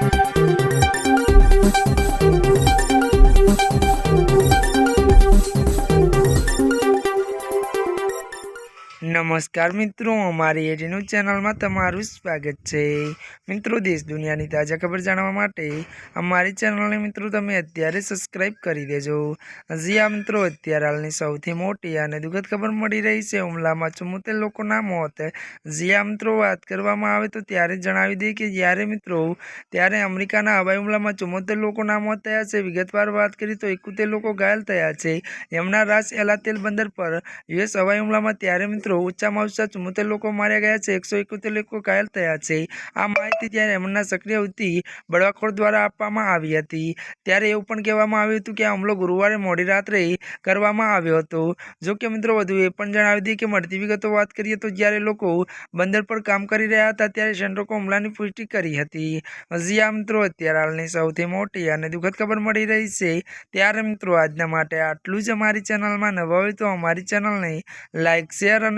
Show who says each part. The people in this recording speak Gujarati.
Speaker 1: Thank you. નમસ્કાર મિત્રો, અમારી એડીનું ચેનલમાં તમારું સ્વાગત છે. મિત્રો, દેશ દુનિયાની તાજા ખબર જાણવા માટે અમારી ચેનલને મિત્રો તમે અત્યારે સબસ્ક્રાઇબ કરી દેજો. હજી આ મિત્રો, અત્યારે હાલની સૌથી મોટી અને દુઃખદ ખબર મળી રહી છે. હુમલામાં ચુમ્મોતેર લોકોના મોત. હજી આ મિત્રો, વાત કરવામાં આવે તો ત્યારે જણાવી દઈએ કે જ્યારે મિત્રો, ત્યારે અમેરિકાના હવાઈ હુમલામાં ચુમ્મોતેર લોકોના મોત થયા છે. વિગતવાર વાત કરી તો એકોતેર લોકો ઘાયલ થયા છે. એમના રાસ એલાતેલ બંદર પર યુએસ હવાઈ હુમલામાં ત્યારે મિત્રો ઊંચામાં ઊંચા ચુમ્મોતેર લોકો માર્યા ગયા છે. એકસો એકોતેર લોકો ઘાયલ થયા છે. આ માહિતી ત્યારે એમના સક્રિય હતી બળવાખોર દ્વારા આપવામાં આવી હતી. ત્યારે એવું પણ કહેવામાં આવ્યું હતું કે આ હુમલો ગુરુવારે મોડી રાત્રે કરવામાં આવ્યો હતો. જો કે મિત્રો, વધુ એ પણ જણાવી દઈએ કે મળતી વિગતો વાત કરીએ તો જ્યારે લોકો બંદર પર કામ કરી રહ્યા હતા ત્યારે સેન્ટ્રોકો હુમલાની પુષ્ટિ કરી હતી. હજી આ મિત્રો અત્યારે હાલની સૌથી મોટી અને દુઃખદ ખબર મળી રહી છે. ત્યારે મિત્રો, આજના માટે આટલું જ અમારી ચેનલમાં નવા હોય તો અમારી ચેનલને લાઇક શેર અને